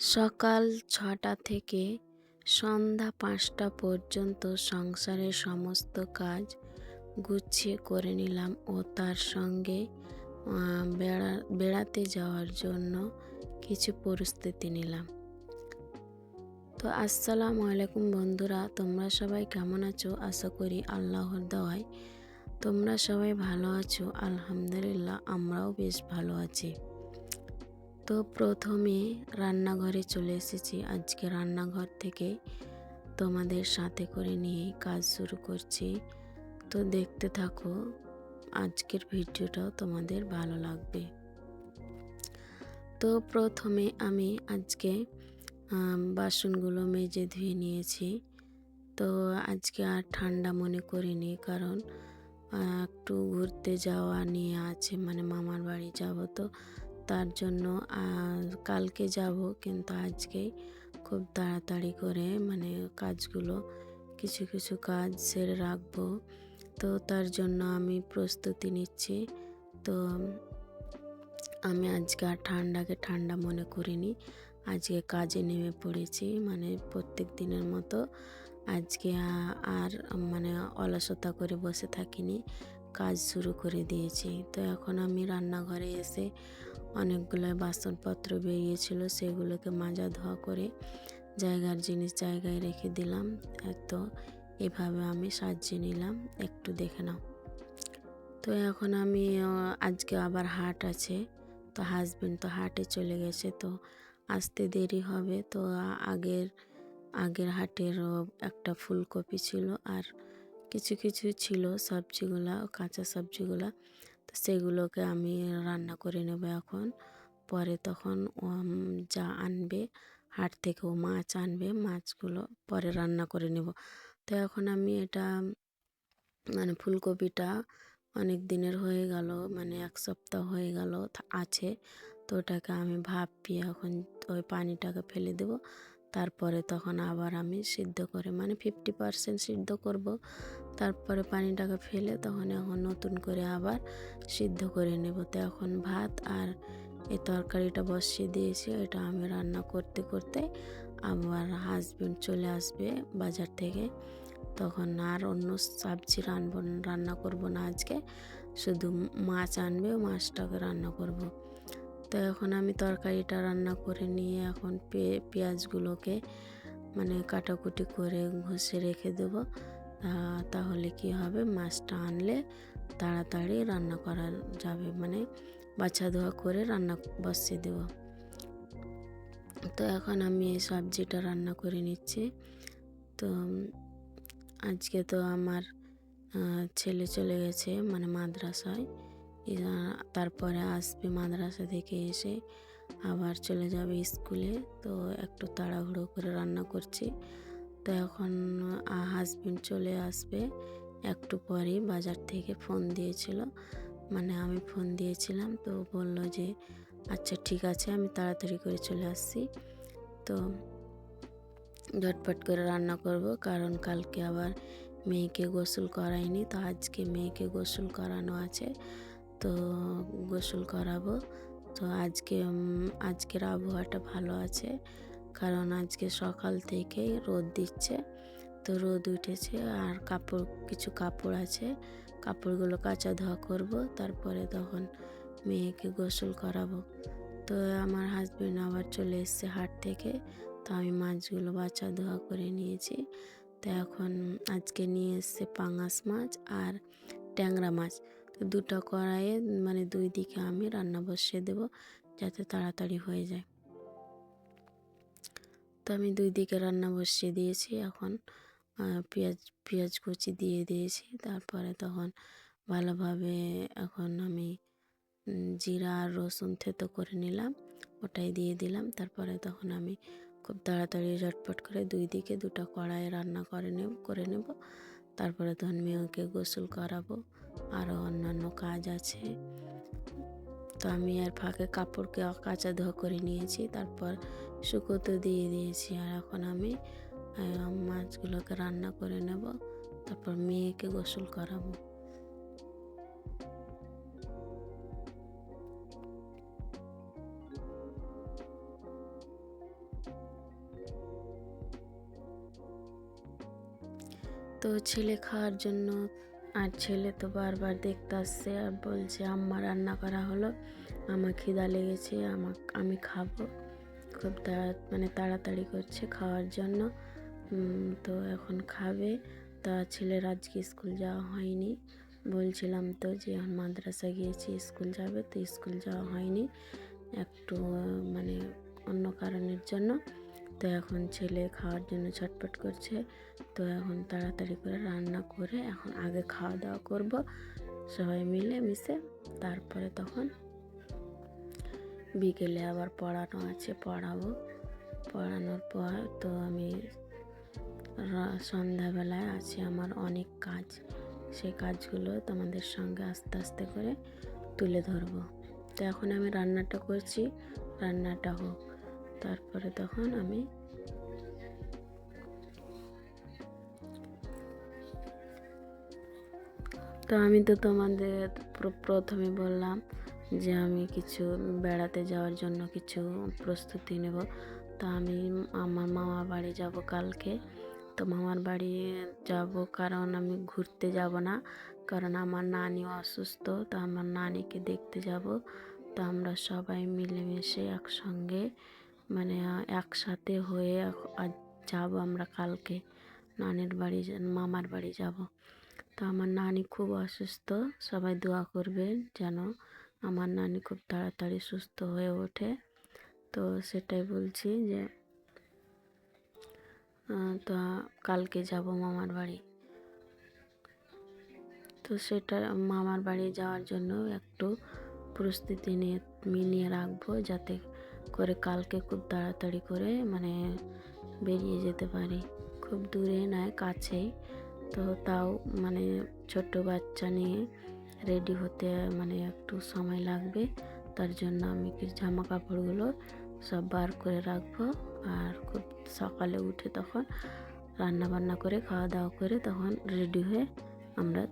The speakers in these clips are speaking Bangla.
সকাল ছটা থেকে সন্ধ্যা পাঁচটা পর্যন্ত সংসারের সমস্ত কাজ গুছিয়ে করে নিলাম ও তার সঙ্গে বেড়া, বেড়াতে যাওয়ার জন্য কিছু পরিস্থিতি নিলাম। তো আসসালামু আলাইকুম বন্ধুরা, তোমরা সবাই কেমন আছো? আশা করি আল্লাহর দেওয়ায় তোমরা সবাই ভালো আছো। আলহামদুলিল্লাহ, আমরাও বেশ ভালো আছি। তো প্রথমে রান্নাঘরে চলে এসেছি। আজকে রান্নাঘর থেকে তোমাদের সাথে করে নিয়ে কাজ শুরু করছি। তো দেখতে থাকো, আজকের ভিডিওটাও তোমাদের ভালো লাগবে। তো প্রথমে আমি আজকে বাসনগুলো মেজে ধুয়ে নিয়েছি। তো আজকে আর ঠান্ডা মনে করিনি কারণ একটু ঘুরতে যাওয়া নিয়ে আছে। মানে মামার বাড়ি যাব তো তার জন্য কালকে যাব, কিন্তু আজকেই খুব তাড়াতাড়ি করে মানে কাজগুলো, কিছু কিছু কাজ সেরে রাখব। তো তার জন্য আমি প্রস্তুতি নিচ্ছি। তো আমি আজকে আর ঠান্ডাকে ঠান্ডা মনে করিনি। আজকে কাজে নেমে পড়েছি মানে প্রত্যেক দিনের মতো আজকে আর মানে অলসতা করে বসে থাকিনি, কাজ শুরু করে দিয়েছি। তো এখন আমি রান্নাঘরে এসে অনেকগুলো বাসনপত্র বেরিয়েছিল, সেগুলোকে মাজা ধোয়া করে জায়গার জিনিস জায়গায় রেখে দিলাম। তো এভাবে আমি সাজিয়ে নিলাম। একটু দেখে নাও। তো এখন আমি আজকে আবার হাট আছে, তো হাজবেন্ড তো হাটে চলে গেছে, তো আসতে দেরি হবে। তো আগের আগের হাটের একটা ফুলকপি ছিল, আর কিছু কিছু ছিল সবজিগুলা, কাঁচা সবজিগুলা। তো সেগুলোকে আমি রান্না করে নেব এখন। পরে তখন যা আনবে, হাট থেকে ও মাছ আনবে, মাছগুলো পরে রান্না করে নেব। তো এখন আমি এটা মানে ফুলকপিটা অনেক দিনের হয়ে গেল মানে এক সপ্তাহ হয়ে গেল আছে। তো ওটাকে আমি ভাপিয়ে এখন ওই পানিটাকে ফেলে দেব। তারপরে তখন আবার আমি সিদ্ধ করে মানে ফিফটি পার্সেন্ট সিদ্ধ করব। তারপরে পানিটাকে ফেলে তখন এখন নতুন করে আবার সিদ্ধ করে নেব। তো এখন ভাত আর এই তরকারিটা বসিয়ে দিয়েছি, এটা আমি রান্না করতে করতে আবার হাজবেন্ড চলে আসবে বাজার থেকে। তখন আর অন্য সবজি রানবো, রান্না করব না আজকে, শুধু মাছ আনবে, মাছটাকে রান্না করব। তো এখন আমি তরকারিটা রান্না করে নিয়ে এখন পেঁয়াজগুলোকে মানে কাটাকুটি করে ঘষে রেখে দেব। তাহলে কি হবে? মাছটা আনলে তাড়াতাড়ি রান্না করা যাবে। মানে বাছা ধোয়া করে রান্না বসিয়ে দেব। তো এখন আমি এই সবজিটা রান্না করে নিচ্ছি। তো আজকে তো আমার ছেলে চলে গেছে মানে মাদ্রাসায়। তারপরে আসবে মাদ্রাসা থেকে এসে আবার চলে যাবে স্কুলে। তো একটু তাড়াহুড়ো করে রান্না করছি। তো এখন হাজবেন্ড চলে আসবে। একটু পরেই বাজার থেকে ফোন দিয়েছিল। মানে আমি ফোন দিয়েছিলাম। তো বলল যে আচ্ছা ঠিক আছে, আমি তাড়াতাড়ি করে চলে আসছি। তো ঝটপট করে রান্না করব। কারণ কালকে আবার মেয়েকে গোসল করাইনি। তো আজকে মেয়েকে গোসল করানো আছে। তো গোসল করাবো। তো আজকে আজকের আবহাওয়াটা ভালো আছে। কারণ আজকে সকাল থেকেই রোদ দিচ্ছে। তো রোদ উঠেছে আর কাপড়, কিছু কাপড় আছে। কাপড়গুলো কাচা ধোয়া করব, তারপরে তখন মেয়েকে গোসল করাবো। তো আমার হাজবেন্ড আবার চলে এসছে হাট থেকে। তো আমি মাছগুলো বাছা ধোয়া করে নিয়েছি। তো এখন আজকে নিয়ে এসছে পাঙাশ মাছ আর ট্যাংরা মাছ। দুটো কড়াইয়ে মানে দুই দিকে আমি রান্না বসিয়ে দেব যাতে তাড়াতাড়ি হয়ে যায়। তো আমি দুই দিকে রান্না বসিয়ে দিয়েছি, এখন পেঁয়াজ পেঁয়াজ কুচি দিয়ে দিয়েছি। তারপরে তখন ভালোভাবে এখন আমি জিরা আর রসুন থেতো করে নিলাম, ওটাই দিয়ে দিলাম। তারপরে তখন আমি খুব তাড়াতাড়ি ঝটপট করে দুই দিকে দুটো কড়াই রান্না করে নেব করে নেব। তারপরে তখন মেয়েকে গোসল করাবো। আরও অন্যান্য কাজ আছে। তো আমি আর ফাঁকে কাপড়কে কাঁচা ধোয়া করে নিয়েছি, তারপর শুকোতে দিয়ে দিয়েছি। আর এখন আমি মাছগুলোকে রান্না করে নেব, তারপর মেয়েকে গোসল করাবো। তো ছেলে খাওয়ার জন্য আর ছেলে তো বারবার দেখতে আসছে আর বলছে, আম্মা, রান্না করা হলো। আমার খিদা লেগেছে আমার আমি খাব। খুব তাড়া মানে তাড়াতাড়ি করছে খাওয়ার জন্য। তো এখন খাবে। তা ছেলের আজকে স্কুল যাওয়া হয়নি। বলছিলাম তো যে, এখন মাদ্রাসা গিয়েছি, স্কুল যাবে। তো স্কুল যাওয়া হয়নি। একটু মানে অন্য কারণের জন্য। তো এখন ছেলে খাওয়ার জন্য ছটপট করছে। তো এখন তাড়াতাড়ি করে রান্না করে এখন আগে খাওয়া দাওয়া করব। সবাই মিলে মিশে তারপরে তখন বিকেলে আবার পড়ানো আছে, পড়াবো। পড়ানোর পর তো আমি সন্ধ্যাবেলায় আছে আমার অনেক কাজ। সেই কাজগুলো তোমাদের সঙ্গে আস্তে আস্তে করে তুলে ধরবো। তো এখন আমি রান্নাটা করছি। রান্নাটা হোক। তারপরে তখন আমি তো আমি তো তোমাদের প্রথমে বললাম যে আমি কিছু বেড়াতে যাওয়ার জন্য কিছু প্রস্তুতি নেব। তো আমি আমার মামার বাড়ি যাব কালকে। তো মামার বাড়ি যাব কারণ আমি ঘুরতে যাব না, কারণ আমার নানি অসুস্থ। তো আমার নানিকে দেখতে যাব। তো আমরা সবাই মিলেমিশে একসঙ্গে মানে একসাথে হয়ে আজ যাব আমরা কালকে। নানির বাড়ি মামার বাড়ি যাব। তো আমার নানি খুব অসুস্থ, সবাই দোয়া করবেন যেন আমার নানি খুব তাড়াতাড়ি সুস্থ হয়ে ওঠে। তো সেটাই বলছি যে তো কালকে যাব মামার বাড়ি। তো সেটা মামার বাড়ি যাওয়ার জন্য একটু প্রস্তুতি নিয়ে নিয়ে রাখব যাতে করে কালকে খুব তাড়াতাড়ি করে মানে বেরিয়ে যেতে পারি। খুব দূরে নয়, কাছেই। তো তাও মানে ছোট বাচ্চা নিয়ে রেডি হতে মানে একটু সময় লাগবে। তার জন্য আমি কি জামা কাপড়গুলো সব বার করে রাখব। আর খুব সকালে উঠে তখন রান্না বান্না করে খাওয়া দাওয়া করে তখন রেডি হয়ে আমরা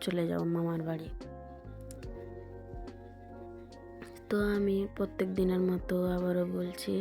চলে যাব মামার বাড়ি। তো আমি প্রত্যেক দিনের মতো আবারও বলছি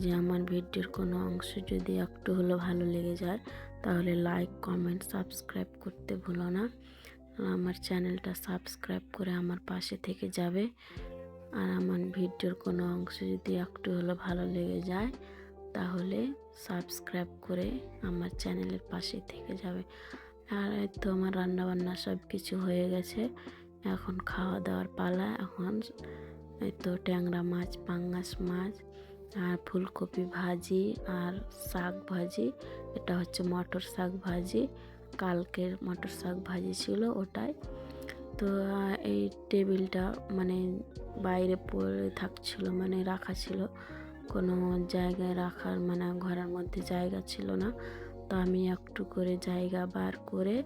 যে আমার ভিডিওর কোনো অংশ যদি একটু হলেও ভালো লেগে যায়, তাহলে লাইক কমেন্ট সাবস্ক্রাইব করতে ভুলো না। আমার চ্যানেলটা সাবস্ক্রাইব করে আমার পাশে থেকে যাবে। আর আমার ভিডিওর কোনো অংশ যদি একটু হলেও ভালো লেগে যায়, তাহলে সাবস্ক্রাইব করে আমার চ্যানেলের পাশে থেকে যাবে। আর তো আমার রান্না বান্না সব কিছু হয়ে গেছে। এখন খাওয়া দাওয়ার পালা, এখন তো ট্যাংরা মাছ, পাঙ্গাস মাছ, আর ফুলকপি ভাজি, আর শাক ভাজি। এটা হচ্ছে মটর শাক ভাজি। কালকের মটর শাক ভাজি ছিল ওটাই। তো এই টেবিলটা মানে বাইরে পড়ে থাকছিল মানে রাখা ছিল। কোনো জায়গায় রাখার মানে ঘরের মধ্যে জায়গা ছিল না। তো আমি একটু করে জায়গা বার করে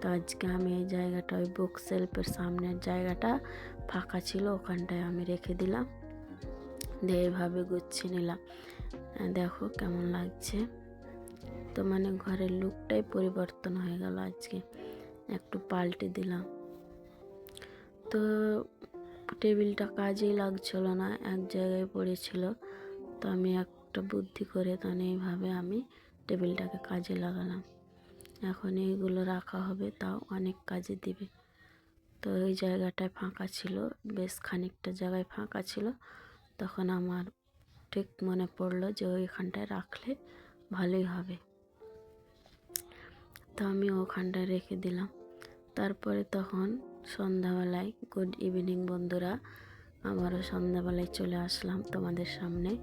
তো আজকে আমি এই জায়গাটা, ওই বুক সেলফের সামনের জায়গাটা ফাঁকা ছিল, ওখানটায় আমি রেখে দিলাম। দিয়ে এইভাবে গুছিয়ে নিলাম। দেখো কেমন লাগছে। তো মানে ঘরের লুকটাই পরিবর্তন হয়ে গেল আজকে। একটু পাল্টে দিলাম। তো টেবিলটা কাজেই লাগছিল না, এক জায়গায় পড়েছিল। তো আমি একটা বুদ্ধি করে তাহলে এইভাবে আমি টেবিলটাকে কাজে লাগালাম। এখন এইগুলো রাখা হবে, তাও অনেক কাজে দিবে। তো ওই জায়গাটায় ফাঁকা ছিল, বেশ খানিকটা জায়গায় ফাঁকা ছিল। তখন আমার ঠিক মনে পড়ল যে ওইখানটায় রাখলে ভালোই হবে। তো আমি ওখানটায় রেখে দিলাম। তারপরে তখন সন্ধ্যাবেলায়, গুড ইভিনিং বন্ধুরা আবারও সন্ধ্যাবেলায় চলে আসলাম তোমাদের সামনে।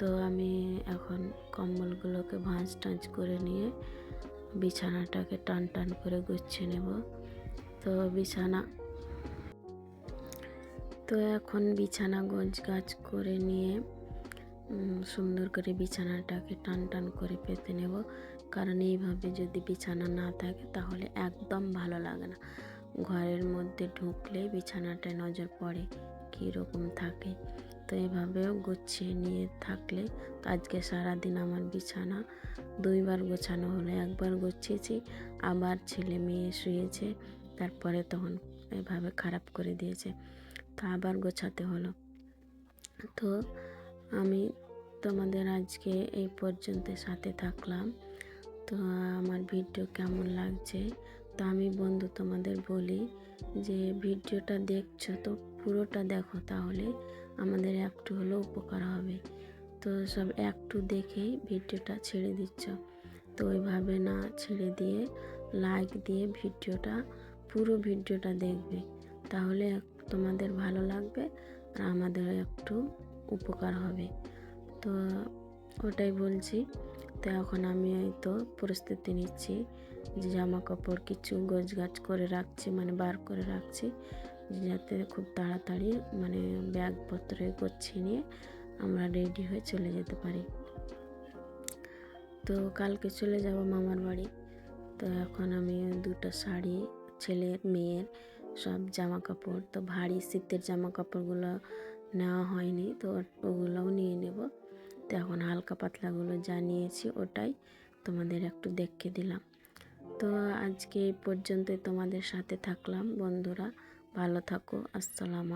তো আমি এখন কম্বলগুলোকে ভাঁজ টাঁজ করে নিয়ে বিছানাটাকে টান টান করে গুছিয়ে নেব। তো বিছানা। তো এখন বিছানা গোছ গাছ করে নিয়ে সুন্দর করে বিছানাটাকে টান টান করে পেতে নেব। কারণ এইভাবে যদি বিছানা না থাকে তাহলে একদম ভালো লাগে না। ঘরের মধ্যে ঢুকলে বিছানাটায় নজর পড়ে কী রকম থাকে। তো এভাবেও গুছিয়ে নিয়ে থাকলে আজকে সারাদিন আমার বিছানা দুইবার গোছানো হলো, একবার গুছিয়েছি, আবার ছেলে মেয়ে শুয়েছে, তারপরে তখন এভাবে খারাপ করে দিয়েছে, তো আবার গোছাতে হলো। তো আমি তোমাদের আজকে এই পর্যন্ত সাথে থাকলাম। তো আমার ভিডিও কেমন লাগছে? তো আমি বন্ধু তোমাদের বলি যে, ভিডিওটা দেখছ তো পুরোটা দেখো তাহলে। আমাদের একটু হলেও উপকার হবে। তো সব একটু দেখেই ভিডিওটা ছেড়ে দিচ্ছ। তো ওইভাবে না ছেড়ে দিয়ে লাইক দিয়ে ভিডিওটা, পুরো ভিডিওটা দেখবে। তাহলে তোমাদের ভালো লাগবে আর আমাদের একটু উপকার হবে। তো ওটাই বলছি। তো এখন আমি এই তো পরিস্থিতি নিচ্ছি। যে জামা কাপড় কিছু গোছগাছ করে রাখছি মানে বার করে রাখছি। যাতে খুব তাড়াতাড়ি মানে ব্যাগপত্রে গুছিয়ে নিয়ে আমরা রেডি হয়ে চলে যেতে পারি। তো কালকে চলে যাব মামার বাড়ি। তো এখন আমি দুটো শাড়ি ছেলের মেয়ের সব জামা কাপড় তো ভারী শীতের জামা কাপড়গুলো নেওয়া হয়নি, তো ওগুলোও নিয়ে নেব। তো এখন হালকা পাতলাগুলো যা নিয়েছি ওটাই তোমাদের একটু দেখে দিলাম। তো আজকে এই পর্যন্তই তোমাদের সাথে থাকলাম বন্ধুরা। ভালো থাকো আসসালাম